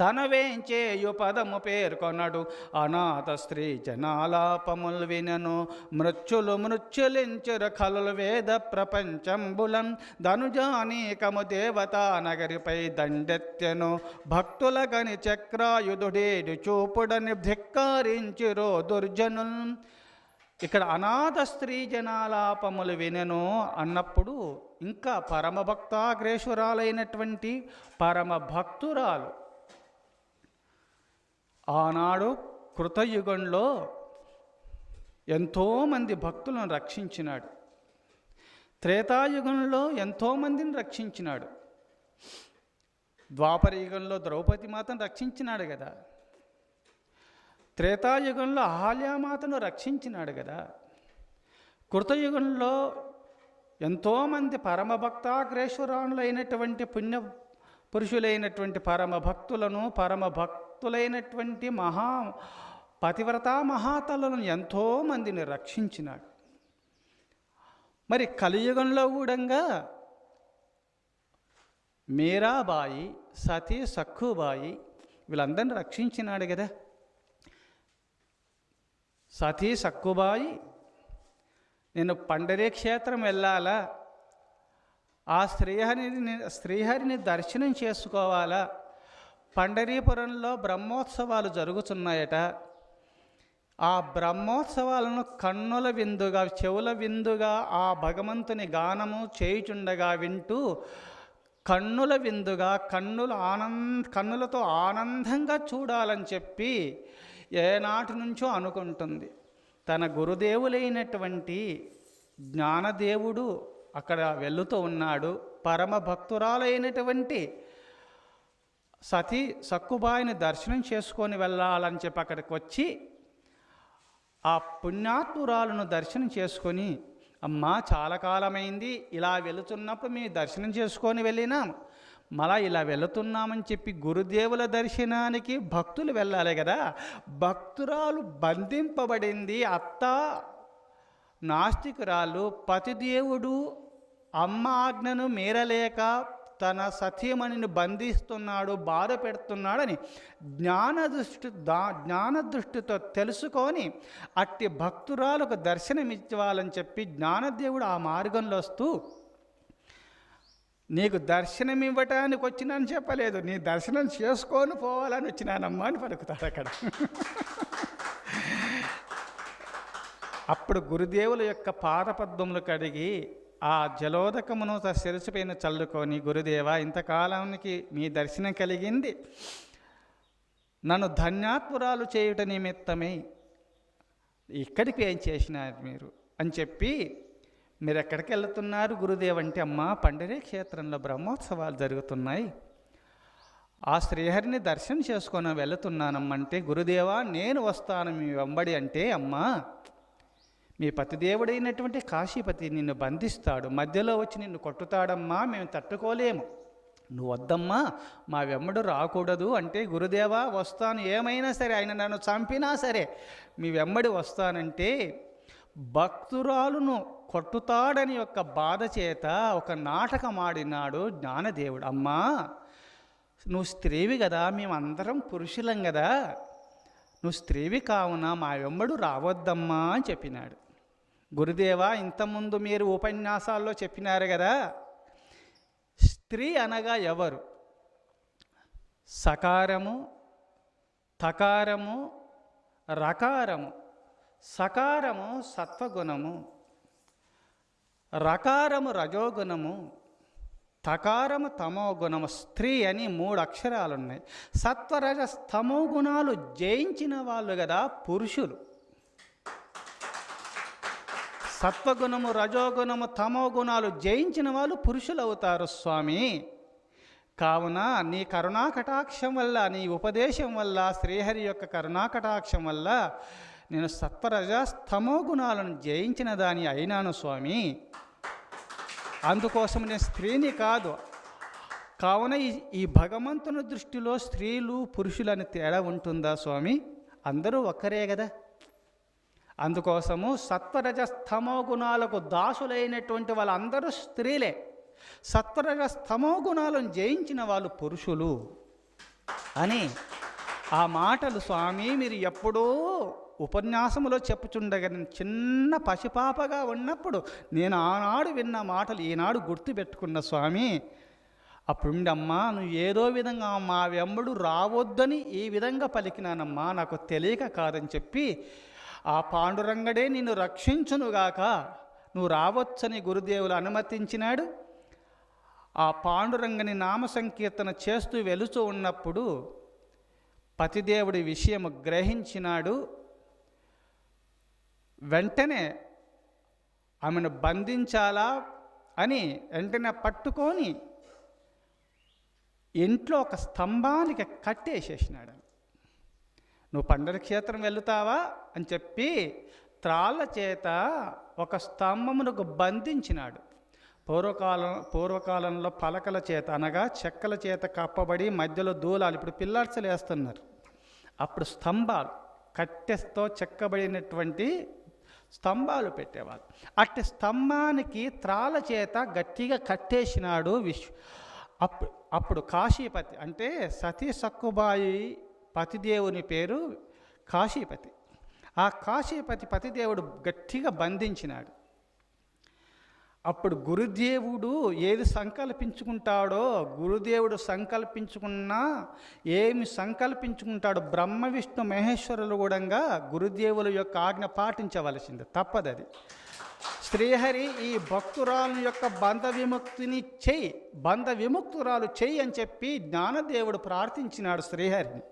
తన వేంచేయు పదము పేర్కొనడు. అనాథ స్త్రీ జనాలాపములు వినను. మృత్యులు మృత్యులించుర కలలు వేద ప్రపంచంబులం. ధనుజానీకము దేవతా నగరిపై దండెత్తెను. భక్తుల గని చక్రాయుధుడేడు చూపుడని ధిక్కారించిరో దుర్జనుల్. ఇక్కడ అనాథ స్త్రీ జనాలాపములు వినెను అన్నప్పుడు ఇంకా పరమభక్తాగ్రేశ్వరాలైనటువంటి పరమ భక్తురాలు ఆనాడు కృతయుగంలో ఎంతోమంది భక్తులను రక్షించినాడు. త్రేతాయుగంలో ఎంతోమందిని రక్షించినాడు. ద్వాపర యుగంలో ద్రౌపది మాతను రక్షించినాడు కదా. త్రేతాయుగంలో అహల్యామాతను రక్షించినాడు కదా. కృతయుగంలో ఎంతోమంది పరమభక్తాగ్రేశ్వరాణులైనటువంటి పుణ్య పురుషులైనటువంటి పరమ భక్తులను పరమ భక్తులైనటువంటి మహా పతివ్రత మహాతలను ఎంతోమందిని రక్షించినాడు. మరి కలియుగంలో కూడా మీరాబాయి సతీ సక్కుబాయి వీళ్ళందరిని రక్షించినాడు కదా. సతీ సక్కుబాయి నేను పండరీ క్షేత్రం వెళ్ళాలా? ఆ శ్రీహరిని శ్రీహరిని దర్శనం చేసుకోవాలా? పండరీపురంలో బ్రహ్మోత్సవాలు జరుగుతున్నాయట ఆ బ్రహ్మోత్సవాలను కన్నుల విందుగా చెవుల విందుగా ఆ భగవంతుని గానము చేయుచుండగా వింటూ కన్నుల విందుగా కన్నుల ఆనంద కన్నులతో ఆనందంగా చూడాలని చెప్పి ఏనాటి నుంచో అనుకుంటుంది. తన గురుదేవులైనటువంటి జ్ఞానదేవుడు అక్కడ వెళుతూ ఉన్నాడు. పరమ భక్తురాలైనటువంటి సతీ సక్కుబాయిని దర్శనం చేసుకొని వెళ్ళాలని చెప్పి అక్కడికి వచ్చి ఆ పుణ్యాత్మురాలను దర్శనం చేసుకొని అమ్మా చాలా కాలమైంది. ఇలా వెళుతున్నప్పుడు మేము దర్శనం చేసుకొని వెళ్ళినాం. మళ్ళా ఇలా వెళుతున్నామని చెప్పి గురుదేవుల దర్శనానికి భక్తులు వెళ్ళాలి కదా. భక్తురాలు బంధింపబడింది. అత్త నాస్తికురాలు పతిదేవుడు అమ్మ ఆజ్ఞను మీరలేక తన సతీమణిని బంధిస్తున్నాడు బాధ పెడుతున్నాడని జ్ఞాన దృష్టి దా జ్ఞాన దృష్టితో తెలుసుకొని అట్టి భక్తురాలకు దర్శనమివ్వాలని చెప్పి జ్ఞానదేవుడు ఆ మార్గంలో వస్తూ నీకు దర్శనం ఇవ్వటానికి వచ్చినాను చెప్పలేదు. నీ దర్శనం చేసుకొని పోవాలని వచ్చినానమ్మా అని పలుకుతాడు అక్కడ. అప్పుడు గురుదేవుల యొక్క పాదపద్మములు కడిగి ఆ జలోదకమును తన శిరసుపైన చల్లుకొని గురుదేవ ఇంతకాలానికి మీ దర్శనం కలిగింది. నన్ను ధన్యాత్మురాలు చేయుట నిమిత్తమే ఇక్కడికి ఏం చేసినారు మీరు? అని చెప్పి మీరు ఎక్కడికి వెళ్తున్నారు గురుదేవ్? అంటే అమ్మ పండరే క్షేత్రంలో బ్రహ్మోత్సవాలు జరుగుతున్నాయి. ఆ శ్రీహరిని దర్శనం చేసుకొని వెళుతున్నానమ్మంటే గురుదేవా నేను వస్తాను మీ వెంబడి అంటే అమ్మా మీ పతిదేవుడైనటువంటి కాశీపతి నిన్ను బంధిస్తాడు మధ్యలో వచ్చి నిన్ను కొట్టుతాడమ్మా మేము తట్టుకోలేము. నువ్వు వద్దమ్మా మా వెమ్మడు రాకూడదు అంటే గురుదేవా వస్తాను ఏమైనా సరే ఆయన నన్ను చంపినా సరే మీ వెమ్మడి వస్తానంటే భక్తురాలును కొట్టుతాడని యొక్క బాధ చేత ఒక నాటకం ఆడినాడు జ్ఞానదేవుడు. అమ్మా నువ్వు స్త్రీవి కదా మేమందరం పురుషులం కదా నువ్వు స్త్రీవి కావున మా వెంబడు రావద్దమ్మా అని చెప్పినాడు. గురుదేవా ఇంతకుముందు మీరు ఉపన్యాసాల్లో చెప్పినారు కదా స్త్రీ అనగా ఎవరు? సకారము తకారము రకారము. సకారము సత్వగుణము రకారము రజోగుణము తకారము తమో గుణము స్త్రీ అని మూడు అక్షరాలు ఉన్నాయి సత్వరజ స్తమో గుణాలు జయించిన వాళ్ళు కదా పురుషులు. సత్వగుణము రజోగుణము తమో గుణాలు జయించిన వాళ్ళు పురుషులు అవుతారు స్వామి. కావున నీ కరుణా కటాక్షం వల్ల నీ ఉపదేశం వల్ల శ్రీహరి యొక్క కరుణా కటాక్షం వల్ల నేను సత్వరజ స్తమో గుణాలను జయించిన దాని అయినాను స్వామి. అందుకోసం నేను స్త్రీని కాదు. కావున ఈ ఈ భగవంతుని దృష్టిలో స్త్రీలు పురుషులు అని తేడా ఉంటుందా స్వామి? అందరూ ఒక్కరే కదా? అందుకోసము సత్వరజస్తమో గుణాలకు దాసులైనటువంటి వాళ్ళందరూ స్త్రీలే. సత్వరజస్తమో గుణాలను జయించిన వాళ్ళు పురుషులు అని ఆ మాటలు స్వామి మీరు ఎప్పుడూ ఉపన్యాసములో చెప్పుచుండగా నేను చిన్న పసిపాపగా ఉన్నప్పుడు నేను ఆనాడు విన్న మాటలు ఈనాడు గుర్తుపెట్టుకున్న స్వామి అప్పుడుండమ్మా నువ్వు ఏదో విధంగా మా వెంబడు రావద్దని ఈ విధంగా పలికినానమ్మా నాకు తెలియక కాదని చెప్పి ఆ పాండురంగడే నిన్ను రక్షించునుగాక. నువ్వు రావచ్చని గురుదేవులు అనుమతించినాడు. ఆ పాండురంగని నామ సంకీర్తన చేస్తూ వెలుచూ ఉన్నప్పుడు పతిదేవుడి విషయము గ్రహించినాడు. వెంటనే ఆమెను బంధించాలా అని వెంటనే పట్టుకొని ఇంట్లో ఒక స్తంభానికి కట్టేసేసినాడు నువ్వు పండర క్షేత్రం వెళుతావా అని చెప్పి త్రాళ్ళ చేత ఒక స్తంభమునకు బంధించినాడు. పూర్వకాలం పూర్వకాలంలో పలకల చేత అనగా చెక్కల చేత కప్పబడి మధ్యలో దూలాలు ఇప్పుడు పిల్లర్సలు వేస్తున్నారు. అప్పుడు స్తంభాలు కట్టెస్తో చెక్కబడినటువంటి స్తంభాలు పెట్టేవాళ్ళు అట్టి స్తంభానికి త్రాళ్ళ చేత గట్టిగా కట్టేసినాడు విశ్వ అప్పుడు అప్పుడు కాశీపతి అంటే సతీ సక్కుబాయి పతిదేవుని పేరు కాశీపతి. ఆ కాశీపతి పతిదేవుడు గట్టిగా బంధించినాడు. అప్పుడు గురుదేవుడు ఏది సంకల్పించుకుంటాడో గురుదేవుడు సంకల్పించుకున్నా ఏమి సంకల్పించుకుంటాడో బ్రహ్మ విష్ణు మహేశ్వరులు కూడా గురుదేవుల యొక్క ఆజ్ఞ పాటించవలసింది. తప్పదది. శ్రీహరి ఈ భక్తురాలు యొక్క బంధ విముక్తిని చెయ్యి బంధ విముక్తురాలు చెయ్యి అని చెప్పి జ్ఞానదేవుడు ప్రార్థించినాడు శ్రీహరిని.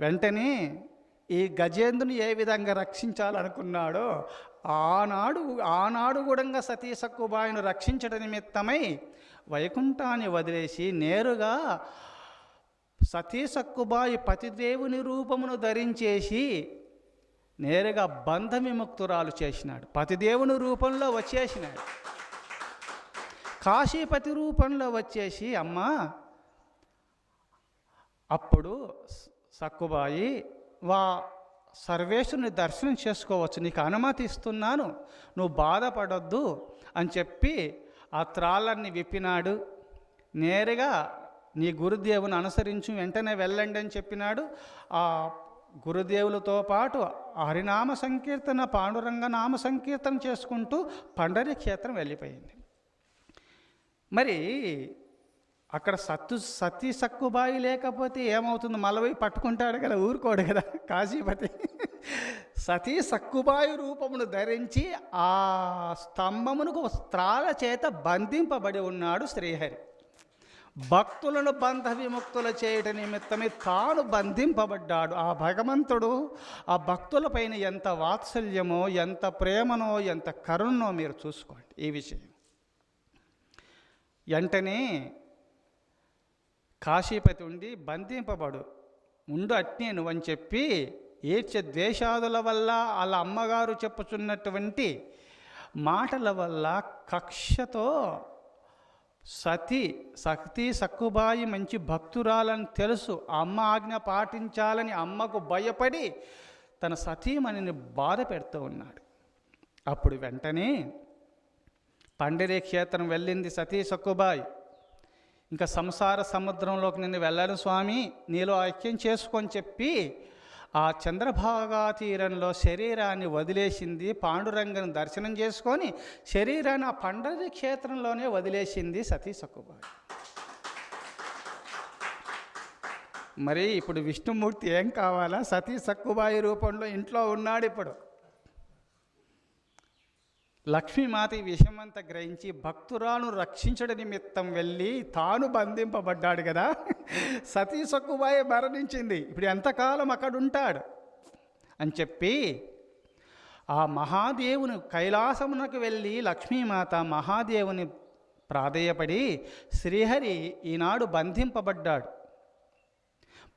వెంటనే ఈ గజేంద్రుని ఏ విధంగా రక్షించాలనుకున్నాడో ఆనాడు ఆనాడు కూడా సతీసక్కుబాయిను రక్షించడం నిమిత్తమై వైకుంఠాన్ని వదిలేసి నేరుగా సతీసక్కుబాయి పతిదేవుని రూపమును ధరించేసి నేరుగా బంధ విముక్తురాలు చేసినాడు. పతిదేవుని రూపంలో వచ్చేసినాడు. కాశీపతి రూపంలో వచ్చేసి అమ్మ అప్పుడు సక్కుబాయి వా సర్వేశ్వరుని దర్శనం చేసుకోవచ్చు నీకు అనుమతి ఇస్తున్నాను నువ్వు బాధపడొద్దు అని చెప్పి ఆ త్రాళ్ళని విప్పినాడు. నేరుగా నీ గురుదేవుని అనుసరించు వెంటనే వెళ్ళండి అని చెప్పినాడు. ఆ గురుదేవులతో పాటు హరినామ సంకీర్తన పాండురంగ నామ సంకీర్తన చేసుకుంటూ పండరి క్షేత్రం వెళ్ళిపోయింది. మరి అక్కడ సత్తు సతీ సక్కుబాయి లేకపోతే ఏమవుతుంది? మలవై పట్టుకుంటాడు కదా ఊరుకోడు కదా కాశీపతి. సతీ సక్కుబాయి రూపమును ధరించి ఆ స్తంభమునకు స్త్రాల చేత బంధింపబడి ఉన్నాడు శ్రీహరి. భక్తులను బంధ విముక్తులు చేయట నిమిత్తమే తాను బంధింపబడ్డాడు. ఆ భగవంతుడు ఆ భక్తులపైన ఎంత వాత్సల్యమో ఎంత ప్రేమనో ఎంత కరుణో మీరు చూసుకోండి ఈ విషయం. వెంటనే కాశీపతి ఉండి బంధింపబడు. ఉండు అట్నే నువ్వని చెప్పి ఏడ్చ ద్వేషాదుల వల్ల వాళ్ళ అమ్మగారు చెప్పుచున్నటువంటి మాటల వల్ల కక్షతో సతి సతీ సక్కుబాయి మంచి భక్తురాలని తెలుసు. అమ్మ ఆజ్ఞ పాటించాలని అమ్మకు భయపడి తన సతీమణిని బాధ పెడుతూ ఉన్నాడు. అప్పుడు వెంటనే పండిరే క్షేత్రం వెళ్ళింది సతీ సక్కుబాయి. ఇంకా సంసార సముద్రంలోకి నిన్ను వెళ్ళను స్వామి నీలో ఐక్యం చేసుకొని చెప్పి ఆ చంద్రభాగా తీరంలో శరీరాన్ని వదిలేసింది పాండురంగను దర్శనం చేసుకొని శరీరాన్ని ఆ పండరి క్షేత్రంలోనే వదిలేసింది సతీ సక్కుబాయి. మరి ఇప్పుడు విష్ణుమూర్తి ఏం కావాలా? సతీ సక్కుబాయి రూపంలో ఇంట్లో ఉన్నాడు ఇప్పుడు. లక్ష్మీమాత ఈ విషయమంతా గ్రహించి భక్తురాను రక్షించడం నిమిత్తం వెళ్ళి తాను బంధింపబడ్డాడు కదా. సతీ సక్కుబాయి మరణించింది. ఇప్పుడు ఎంతకాలం అక్కడ ఉంటాడు? అని చెప్పి ఆ మహాదేవుని కైలాసమునకు వెళ్ళి లక్ష్మీమాత మహాదేవుని ప్రాధేయపడి శ్రీహరి ఈనాడు బంధింపబడ్డాడు.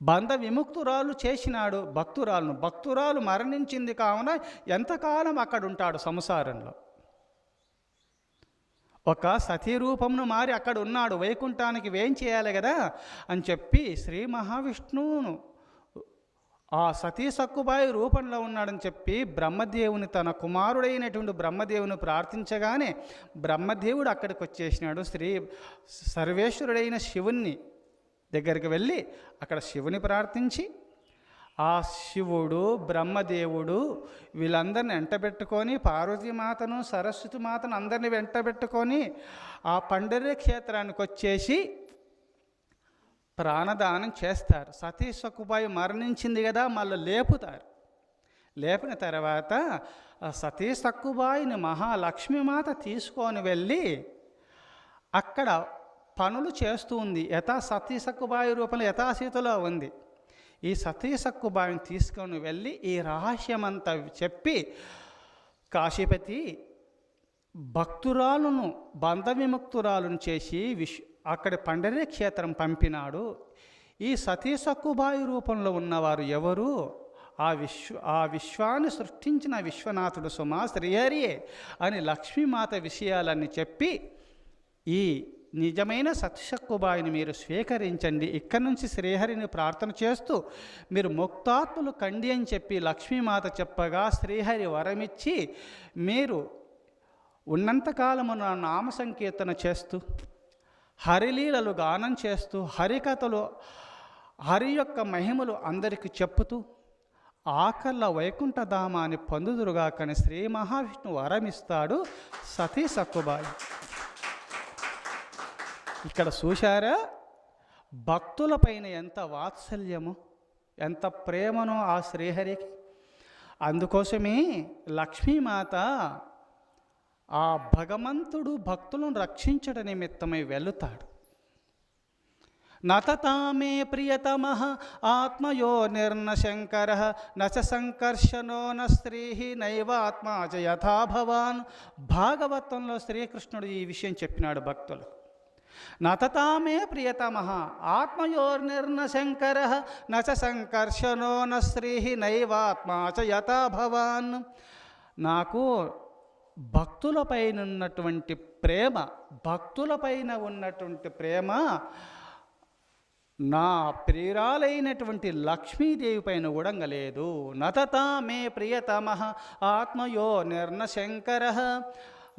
బంధ విముక్తురాలు చేసినాడు భక్తురాలను. భక్తురాలు మరణించింది కావున ఎంతకాలం అక్కడ ఉంటాడు సంసారంలో? ఒక సతీరూపమును మారి అక్కడ ఉన్నాడు వైకుంఠానికి వేం చేయాలి కదా అని చెప్పి శ్రీ మహావిష్ణువును ఆ సతీ సక్కుబాయి రూపంలో ఉన్నాడని చెప్పి బ్రహ్మదేవుని తన కుమారుడైనటువంటి బ్రహ్మదేవుని ప్రార్థించగానే బ్రహ్మదేవుడు అక్కడికి వచ్చేసినాడు. శ్రీ సర్వేశ్వరుడైన శివుణ్ణి దగ్గరికి వెళ్ళి అక్కడ శివుని ప్రార్థించి ఆ శివుడు బ్రహ్మదేవుడు వీళ్ళందరిని వెంటబెట్టుకొని పార్వతీమాతను సరస్వతి మాతను అందరిని వెంటబెట్టుకొని ఆ పండరి క్షేత్రానికి వచ్చేసి ప్రాణదానం చేస్తారు. సతీ సక్కుబాయి మరణించింది కదా మళ్ళీ లేపుతారు. లేపిన తర్వాత ఆ సతీ సక్కుబాయిని మహాలక్ష్మీమాత తీసుకొని వెళ్ళి అక్కడ పనులు చేస్తూ ఉంది. యథా సతీ సక్కుబాయి రూపంలో యథాశీతలో ఉంది. ఈ సతీ సక్కుబాయిని తీసుకొని వెళ్ళి ఈ రహస్యమంతా చెప్పి కాశీపతి భక్తురాలను బంధ విముక్తురాలను చేసి విశ్ అక్కడి పండరే క్షేత్రం పంపినాడు. ఈ సతీ సక్కుబాయి రూపంలో ఉన్నవారు ఎవరు? ఆ విశ్వ ఆ విశ్వాన్ని సృష్టించిన విశ్వనాథుడు సుమా శ్రీహరియే అని లక్ష్మీమాత విషయాలన్నీ చెప్పి ఈ నిజమైన సత్యశక్కుబాయిని మీరు స్వీకరించండి. ఇక్కడి నుంచి శ్రీహరిని ప్రార్థన చేస్తూ మీరు ముక్తాత్ములు కండి అని చెప్పి లక్ష్మీమాత చెప్పగా శ్రీహరి వరమిచ్చి మీరు ఉన్నంతకాలము నా నామ సంకీర్తన చేస్తూ హరిలీలలు గానం చేస్తూ హరికథలు హరి యొక్క మహిమలు అందరికీ చెప్పుతూ ఆకల్ల వైకుంఠధామాన్ని పొందుదురుగాకని శ్రీ మహావిష్ణువు వరమిస్తాడు సతీ సక్కుబాయి ఇక్కడ చూశారా? భక్తులపైన ఎంత వాత్సల్యము ఎంత ప్రేమను ఆ శ్రీహరికి. అందుకోసమే లక్ష్మీమాత ఆ భగవంతుడు భక్తులను రక్షించట నిమిత్తమై వెళుతాడు. నతతామే ప్రియతమ ఆత్మయో నిర్నశంకర నచ సంకర్షణో న స్త్రీ నైవాత్మా ఆత్మ యథా భవాన్. భాగవతంలో శ్రీకృష్ణుడు ఈ విషయం చెప్పినాడు భక్తులకు నతతామే ప్రియతమ. ఆత్మయోర్నిర్నశంకర. నచ సంకర్షణో న శ్రీ నైవాత్మా చ యథా భవాన్. నాకు భక్తులపైన ఉన్నటువంటి ప్రేమ భక్తులపైన ఉన్నటువంటి ప్రేమ నా ప్రియురాలైనటువంటి లక్ష్మీదేవి పైన కూడా లేదు నతతా మే ప్రియతమ. ఆత్మయో నిర్ణశంకర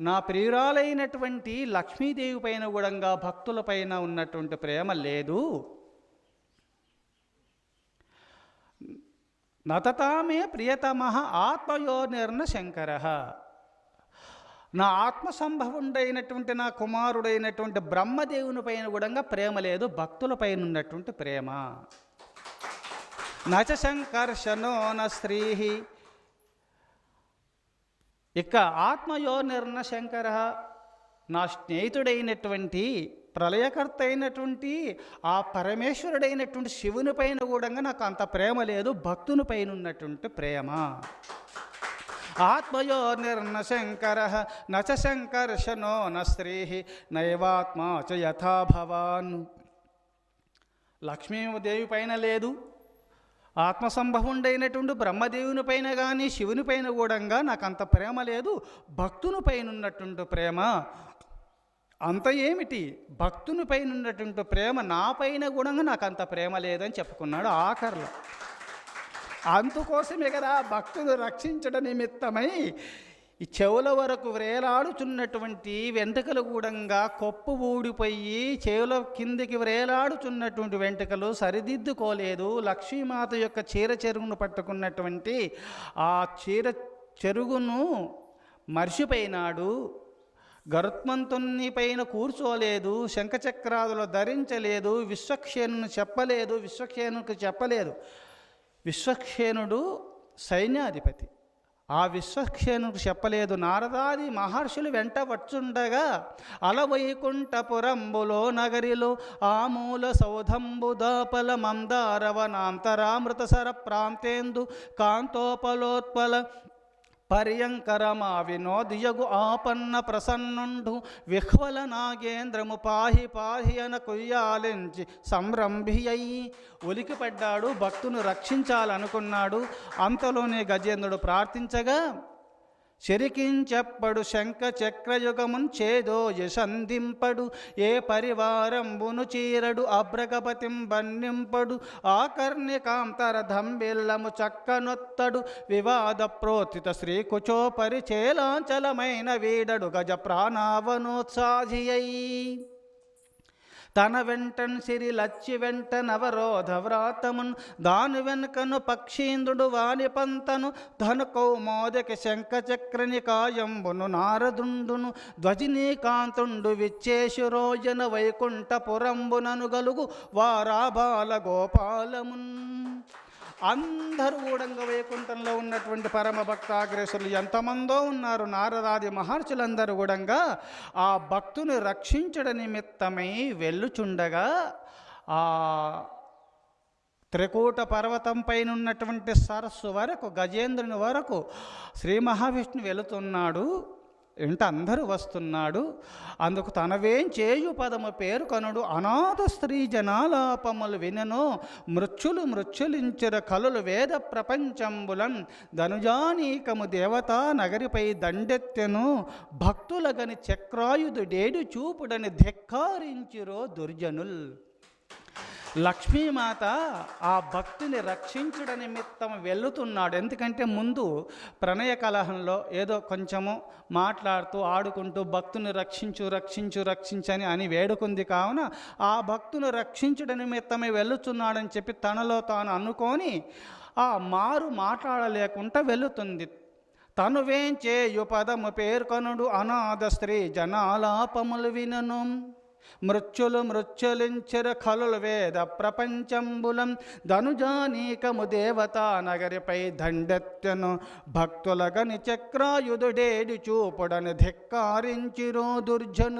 నా ప్రియురాలైనటువంటి లక్ష్మీదేవి పైన కూడా భక్తులపైన ఉన్నటువంటి ప్రేమ లేదు. నతతామే ప్రియతమ ఆత్మయోనిర్ణ శంకర. నా ఆత్మ సంభవుడైనటువంటి నా కుమారుడైనటువంటి బ్రహ్మదేవుని పైన కూడా ప్రేమ లేదు భక్తుల పైన ఉన్నటువంటి ప్రేమ. నచ సంకర్షణో న స్త్రీ ఇక ఆత్మయో నిర్ణ శంకర నా స్నేహితుడైనటువంటి ప్రళయకర్త అయినటువంటి ఆ పరమేశ్వరుడైనటువంటి శివుని పైన కూడా నాకు అంత ప్రేమ లేదు భక్తుని పైన ఉన్నటువంటి ప్రేమ. ఆత్మయో నిర్ణ శంకర నచ సంకర్షణో న స్త్రీ నైవాత్మా చ యథాభవాన్ లక్ష్మీదేవి పైన లేదు ఆత్మసంభవుండైనటువంటి బ్రహ్మదేవుని పైన కానీ శివుని పైన కూడా నాకు అంత ప్రేమ లేదు. భక్తుని పైన ఉన్నటువంటి ప్రేమ అంత ఏమిటి? భక్తుని పైన ఉన్నటువంటి ప్రేమ నా పైన కూడా నాకు అంత ప్రేమ లేదని చెప్పుకున్నాడు ఆఖర్లో. అందుకోసమే కదా భక్తులు రక్షించడం నిమిత్తమై ఈ చెవుల వరకు వ్రేలాడుచున్నటువంటి వెంటకలు కూడంగా కొప్పు ఊడిపోయి చెవుల కిందికి వ్రేలాడుచున్నటువంటి వెంటకలు సరిదిద్దుకోలేదు. లక్ష్మీమాత యొక్క చీర చెరుగును పట్టుకున్నటువంటి ఆ చీర చెరుగును మర్చిపోయినాడు. గరుత్మంతుని పైన కూర్చోలేదు. శంఖచక్రాదులు ధరించలేదు. విశ్వక్షేణుని చెప్పలేదు. విశ్వక్షేణుకు చెప్పలేదు. విశ్వక్షేణుడు సైన్యాధిపతి. ఆ విశ్వక్షేణుడు చెప్పలేదు. నారదాది మహర్షులు వెంట వచ్చుండగా అలవైకుంఠపురంబులో నగరిలో ఆమూల సౌధంబు దాపల మందారవనాంతరామృతసర ప్రాంతేందు కాంతోపలోత్పల పర్యంకరమా వినోదియగు ఆపన్న ప్రసన్నుండు విహ్వల నాగేంద్రము పాహి పాహి అన కుయ్యాలించి సంరంభి అయి ఉలికిపడ్డాడు భక్తును రక్షించాలనుకున్నాడు. అంతలోనే గజేంద్రుడు ప్రార్థించగా చెరికించెప్పడు శంఖ చక్రయుగమున్ చేదో యశందింపడు. ఏ పరివారంబును చీరడు అభ్రగపతిం బన్నింపడు ఆకర్ణికాంతర ధంబిల్లము చక్కనొత్తడు. వివాద ప్రోత్థిత శ్రీకుచో పరిచేలాంచలమైన వీడడు గజ ప్రాణావనోత్సాహియై తన వెంటన్ సిరి లచ్చి వెంట నవరోధ వ్రాతమున్ దాని వెనుకను పక్షీంద్రుడు వాని పంతను ధను కౌమోదక శంఖ చక్రని కాయంబును నారదుండును ధ్వజినీకాంతుండు విచ్చేషు రోజన వైకుంఠపురంబునను గలుగు వారాబాల గోపాలమున్ అందరూ ఊడంగ వైకుంఠంలో ఉన్నటువంటి పరమ భక్తాగ్రేసులు ఎంతమందో ఉన్నారు. నారదాది మహర్షులందరూ కూడంగా ఆ భక్తుని రక్షించడ నిమిత్తమై వెళ్ళుచుండగా ఆ త్రికూట పర్వతం పైన ఉన్నటువంటి సరస్సు వరకు గజేంద్రుని వరకు శ్రీ మహావిష్ణు వెళుతున్నాడు. ఇంట అందరూ వస్తున్నాడు. అందుకు తనవేం చేయు పదము పేరు కనుడు. అనాథ స్త్రీ జనాలాపములు వినను. మృత్యులు మృత్యులించిన కలులు వేద ప్రపంచంబులం ధనుజానీకము దేవతా నగరిపై దండెత్తెను. భక్తులగని చక్రాయుధుడేడు చూపుడని ధిక్కారించిరో దుర్జనుల్. లక్ష్మీమాత ఆ భక్తిని రక్షించుట నిమిత్తం వెళుతున్నాడు. ఎందుకంటే ముందు ప్రణయ కలహంలో ఏదో కొంచెము మాట్లాడుతూ ఆడుకుంటూ భక్తుని రక్షించు రక్షించు రక్షించని అని వేడుకుంది. కావున ఆ భక్తుని రక్షించుట నిమిత్తమే వెళుతున్నాడని చెప్పి తనలో తాను అనుకొని ఆ మారు మాట్లాడలేకుండా వెళుతుంది. తను వేంచే పదము పేర్కొనుడు అనాథ స్త్రీ జనాలాపములు వినను. మృత్యులు మృత్యులించర ఖలులు వేద ప్రపంచంబులం. ధనుజానీకము దేవతా నగరిపై దండెత్తెను. భక్తులగని చక్రాయుధుడేడి చూపుడని ధిక్కారించిరో దుర్జను.